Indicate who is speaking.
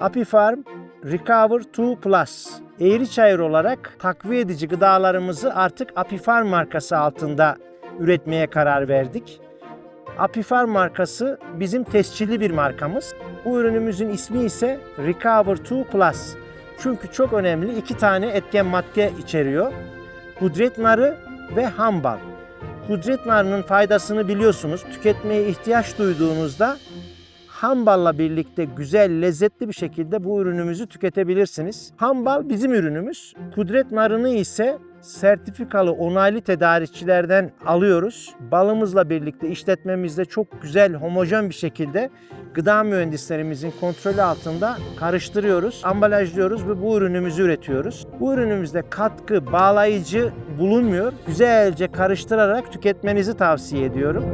Speaker 1: Apifarm Recover 2 Plus. Eğriçayır olarak takviye edici gıdalarımızı artık Apifarm markası altında üretmeye karar verdik. Apifarm markası bizim tescilli bir markamız. Bu ürünümüzün ismi ise Recover 2 Plus. Çünkü çok önemli iki tane etken madde içeriyor. Hudret narı ve hambal. Hudret narının faydasını biliyorsunuz. Tüketmeye ihtiyaç duyduğunuzda hamballa birlikte güzel, lezzetli bir şekilde bu ürünümüzü tüketebilirsiniz. Hambal bizim ürünümüz. Kudret narını ise sertifikalı onaylı tedarikçilerden alıyoruz. Balımızla birlikte işletmemizde çok güzel, homojen bir şekilde gıda mühendislerimizin kontrolü altında karıştırıyoruz, ambalajlıyoruz ve bu ürünümüzü üretiyoruz. Bu ürünümüzde katkı, bağlayıcı bulunmuyor. Güzelce karıştırarak tüketmenizi tavsiye ediyorum.